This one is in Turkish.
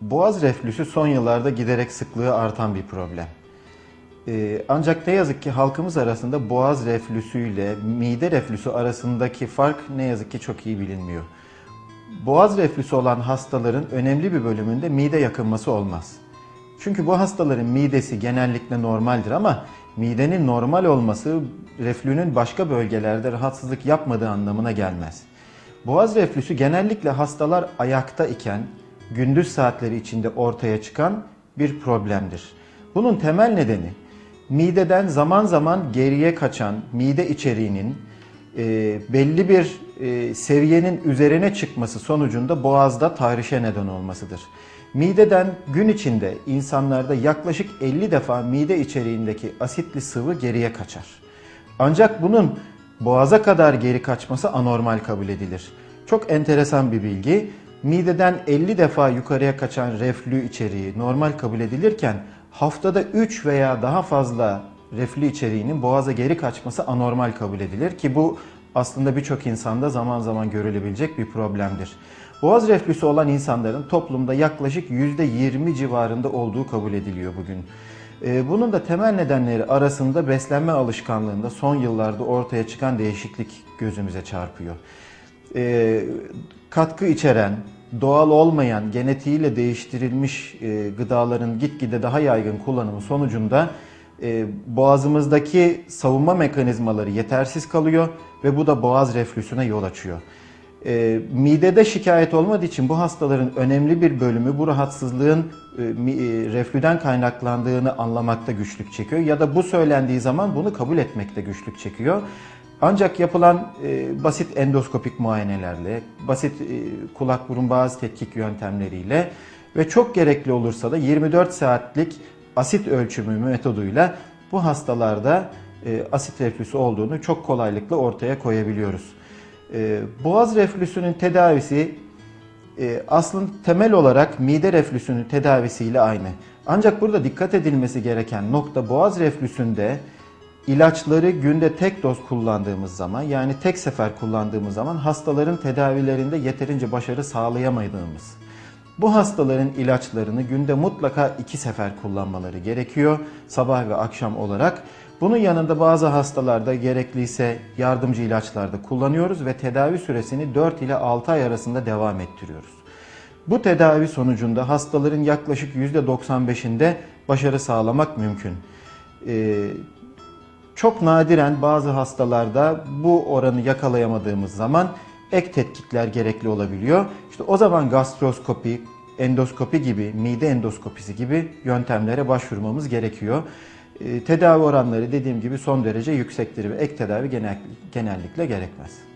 Boğaz reflüsü son yıllarda giderek sıklığı artan bir problem. Ee, ancak ne yazık ki halkımız arasında boğaz reflüsü ile mide reflüsü arasındaki fark ne yazık ki çok iyi bilinmiyor. Boğaz reflüsü olan hastaların önemli bir bölümünde mide yakınması olmaz. Çünkü bu hastaların midesi genellikle normaldir ama midenin normal olması reflünün başka bölgelerde rahatsızlık yapmadığı anlamına gelmez. Boğaz reflüsü genellikle hastalar ayakta iken gündüz saatleri içinde ortaya çıkan bir problemdir. Bunun temel nedeni mideden zaman zaman geriye kaçan mide içeriğinin e, belli bir e, seviyenin üzerine çıkması sonucunda boğazda tahrişe neden olmasıdır. Mideden gün içinde insanlarda yaklaşık 50 defa mide içeriğindeki asitli sıvı geriye kaçar. Ancak bunun boğaza kadar geri kaçması anormal kabul edilir. Çok enteresan bir bilgi. Mideden 50 defa yukarıya kaçan reflü içeriği normal kabul edilirken haftada 3 veya daha fazla reflü içeriğinin boğaza geri kaçması anormal kabul edilir ki bu aslında birçok insanda zaman zaman görülebilecek bir problemdir. Boğaz reflüsü olan insanların toplumda yaklaşık %20 civarında olduğu kabul ediliyor bugün. Ee, Bunun da temel nedenleri arasında beslenme alışkanlığında son yıllarda ortaya çıkan değişiklik gözümüze çarpıyor. Ee, Katkı içeren, doğal olmayan, genetiğiyle değiştirilmiş e, gıdaların gitgide daha yaygın kullanımı sonucunda e, boğazımızdaki savunma mekanizmaları yetersiz kalıyor ve bu da boğaz reflüsüne yol açıyor. E, midede şikayet olmadığı için bu hastaların önemli bir bölümü bu rahatsızlığın e, e, reflüden kaynaklandığını anlamakta güçlük çekiyor ya da bu söylendiği zaman bunu kabul etmekte güçlük çekiyor. Ancak yapılan e, basit endoskopik muayenelerle, basit e, kulak burun boğaz tetkik yöntemleriyle ve çok gerekli olursa da 24 saatlik asit ölçümü metoduyla bu hastalarda e, asit reflüsü olduğunu çok kolaylıkla ortaya koyabiliyoruz. E, boğaz reflüsünün tedavisi e, aslında temel olarak mide reflüsünün tedavisiyle aynı. Ancak burada dikkat edilmesi gereken nokta boğaz reflüsünde ilaçları günde tek doz kullandığımız zaman yani tek sefer kullandığımız zaman hastaların tedavilerinde yeterince başarı sağlayamadığımız. Bu hastaların ilaçlarını günde mutlaka iki sefer kullanmaları gerekiyor sabah ve akşam olarak. Bunun yanında bazı hastalarda gerekliyse yardımcı ilaçlarda kullanıyoruz ve tedavi süresini 4 ile 6 ay arasında devam ettiriyoruz. Bu tedavi sonucunda hastaların yaklaşık %95'inde başarı sağlamak mümkün. Ee, çok nadiren bazı hastalarda bu oranı yakalayamadığımız zaman ek tetkikler gerekli olabiliyor. İşte o zaman gastroskopi, endoskopi gibi, mide endoskopisi gibi yöntemlere başvurmamız gerekiyor. Ee, Tedavi oranları dediğim gibi son derece yüksektir ve ek tedavi genel, genellikle gerekmez.